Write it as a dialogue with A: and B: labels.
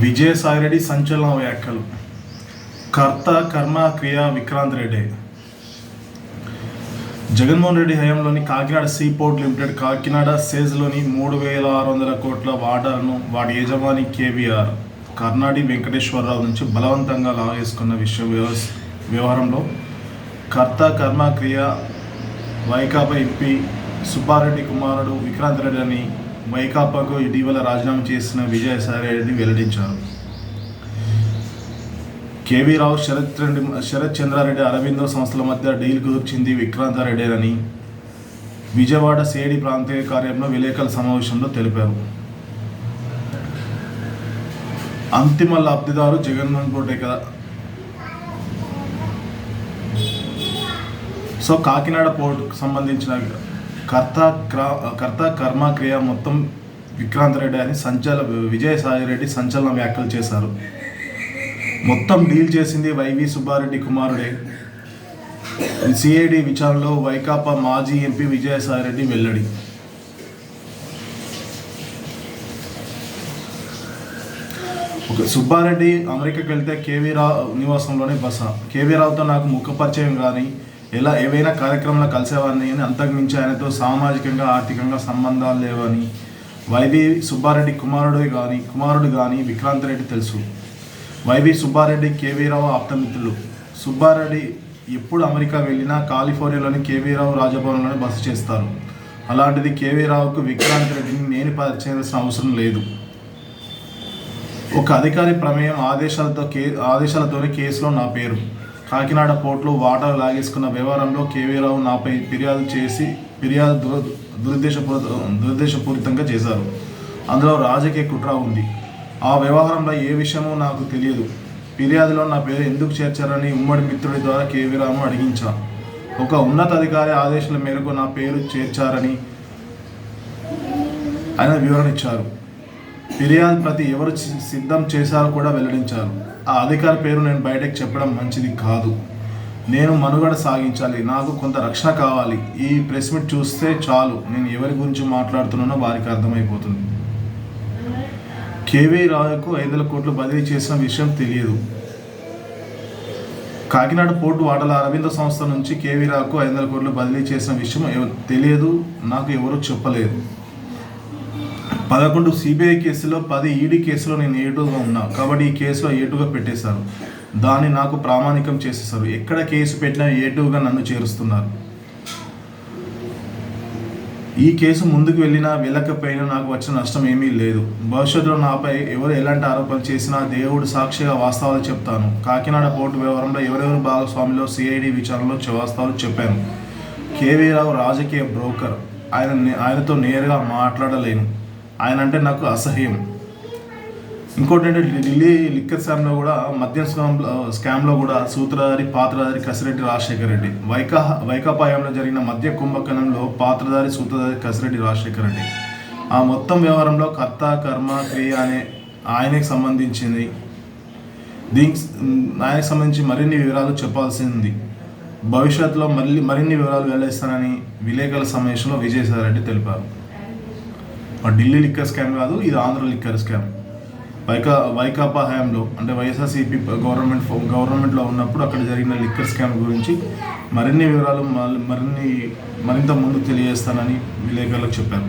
A: విజయసాయిరెడ్డి సంచలన వ్యాఖ్యలు. కర్త కర్మ క్రియ Vikrant Reddy. Jaganmohan Reddy హయాంలోని Kakinada sea port limited Kakinada సేజ్లోని మూడు వేల ఆరు వందల కోట్ల వాటాలను వాటి యజమాని కేవీఆర్ కర్ణాటి వెంకటేశ్వరరావు నుంచి బలవంతంగా లాగేసుకున్న విషయ వ్యవహారంలో కర్త కర్మ క్రియ వైకాపా ఎంపీ సుబ్బారెడ్డి కుమారుడు విక్రాంత్ రెడ్డి అని వైకాపాకు ఇటీవల రాజీనామా చేసిన విజయసాయి రెడ్డిని వెల్లడించారు. కేవీ రావు శరత్ రెడ్డి శరత్ చంద్రారెడ్డి అరవిందో సంస్థల మధ్య డీల్ కుదిర్చింది విక్రాంతారెడ్డినని విజయవాడ సేడి ప్రాంతీయ కార్యంలో విలేకరుల సమావేశంలో తెలిపారు. అంతిమ లబ్ధిదారు జగన్మోహన్ రెడ్డి కదా. సో కాకినాడ పోర్టుకు సంబంధించిన కర్త క్రా- కర్త కర్మ క్రియ మొత్తం విక్రాంత్ రెడ్డి అని సంచల విజయసాయి రెడ్డి సంచలన వ్యాఖ్యలు చేశారు. మొత్తం డీల్ చేసింది వైవి సుబ్బారెడ్డి కుమారుడే. సిఐడి విచారణలో వైకాపా మాజీ ఎంపీ విజయసాయి రెడ్డి వెల్లడి. ఓకే సుబ్బారెడ్డి అమెరికాకి వెళ్తే కేవీ రావు నివాసంలోనే బస. కేవీ రావుతో నాకు ముఖ పరిచయం కానీ ఎలా ఏవైనా కార్యక్రమంలో కలిసేవాడిని అని అంతకుమించి ఆయనతో సామాజికంగా ఆర్థికంగా సంబంధాలు లేవని వైవి సుబ్బారెడ్డి కుమారుడు కానీ కుమారుడు కానీ విక్రాంత్ రెడ్డి తెలుసు. వైవి సుబ్బారెడ్డి కేవీరావు ఆప్తమిత్రులు. సుబ్బారెడ్డి ఎప్పుడు అమెరికా వెళ్ళినా కాలిఫోర్నియాలోని కేవీరావు రాజభవన్లోనే బస చేస్తారు. అలాంటిది కేవీరావుకు విక్రాంత్ రెడ్డిని నేను పరిచయాల్సిన అవసరం లేదు. ఒక అధికారి ప్రమేయం ఆదేశాలతో కే ఆదేశాలతోనే కేసులో నా పేరు. కాకినాడ పోర్టులో వాటర్ లాగేసుకున్న వ్యవహారంలో కేవీరావు నాపై ఫిర్యాదు చేసి ఫిర్యాదు దుర దురుద్దేశపూరిత దురుద్దేశపూరితంగా చేశారు. అందులో రాజకీయ కుట్ర ఉంది. ఆ వ్యవహారంలో ఏ విషయమో నాకు తెలియదు. ఫిర్యాదులో నా పేరు ఎందుకు చేర్చారని ఉమ్మడి మిత్రుడి ద్వారా కేవీరావును అడిగించా. ఒక ఉన్నతాధికారి ఆదేశాల మేరకు నా పేరు చేర్చారని ఆయన వివరణ ఇచ్చారు. ఫిర్యాదు ప్రతి ఎవరు సి- సిద్ధం చేశారో కూడా వెల్లడించారు. ఆ అధికారి పేరు నేను బయటకు చెప్పడం మంచిది కాదు. నేను మనుగడ సాగించాలి. నాకు కొంత రక్షణ కావాలి. ఈ ప్రెస్ మీట్ చూస్తే చాలు. నేను ఎవరి గురించి మాట్లాడుతున్నానో వారికి అర్థమైపోతుంది. కేవీ రావుకు ఐదు వేల కోట్లు బదిలీ చేసిన విషయం తెలియదు. కాకినాడ పోర్టు వాటల అరవింద సంస్థ నుంచి కేవీ రావుకు ఐదు వందల కోట్లు బదిలీ చేసిన విషయం ఎవ- తెలియదు. నాకు ఎవరు చెప్పలేదు. పదకొండు సిబిఐ కేసులో పది ఈడీ కేసులో నేను ఏటుగా ఉన్నా. కాబట్టి ఈ కేసులో ఏటుగా పెట్టేశారు. దాన్ని నాకు ప్రామాణికం చేసేసారు ఎక్కడ కేసు పెట్టినా ఏటుగా నన్ను చేరుస్తున్నారు. ఈ కేసు ముందుకు వెళ్ళినా వెళ్ళకపోయినా నాకు వచ్చిన నష్టం ఏమీ లేదు. భవిష్యత్తులో నాపై ఎవరు ఎలాంటి ఆరోపణలు చేసినా దేవుడు సాక్షిగా వాస్తవాలు చెప్తాను. కాకినాడ పోర్టు వ్యవహారంలో ఎవరెవరు భాగస్వామిలో సిఐడి విచారణలో వాస్తవాలు చెప్పాను. కేవీరావు రాజకీయ బ్రోకర్. ఆయన ఆయనతో నేరుగా మాట్లాడలేను. ఆయన అంటే నాకు అసహ్యం. ఇంకోటి ఏంటంటే ఢిల్లీ లిక్కర్ స్కామ్లో కూడా మద్యం స్కామ్ స్కామ్లో కూడా సూత్రధారి పాత్రధారి కసిరెడ్డి రాజశేఖర రెడ్డి. వైకా వైకాపాయంలో జరిగిన మద్య కుంభకణంలో పాత్రధారి సూత్రధారి కసిరెడ్డి రాజశేఖర రెడ్డి. ఆ మొత్తం వ్యవహారంలో కర్త కర్మ క్రియ అనే ఆయనకి సంబంధించింది. దీనికి ఆయనకు సంబంధించి మరిన్ని వివరాలు చెప్పాల్సింది. భవిష్యత్తులో మళ్ళీ మరిన్ని వివరాలు వెల్లడిస్తానని విలేకరుల సమావేశంలో విజయసాయి రెడ్డి తెలిపారు. ఢిల్లీ లిక్కర్ స్కామ్ కాదు ఇది ఆంధ్ర లిక్కర్ స్కామ్. వైకా వైకాపా హయాంలో అంటే వైఎస్ఆర్సీపీ గవర్నమెంట్ గవర్నమెంట్లో ఉన్నప్పుడు అక్కడ జరిగిన లిక్కర్ స్కామ్ గురించి మరిన్ని వివరాలు మరిన్ని మరింత ముందు తెలియజేస్తానని విలేకరులకు చెప్పారు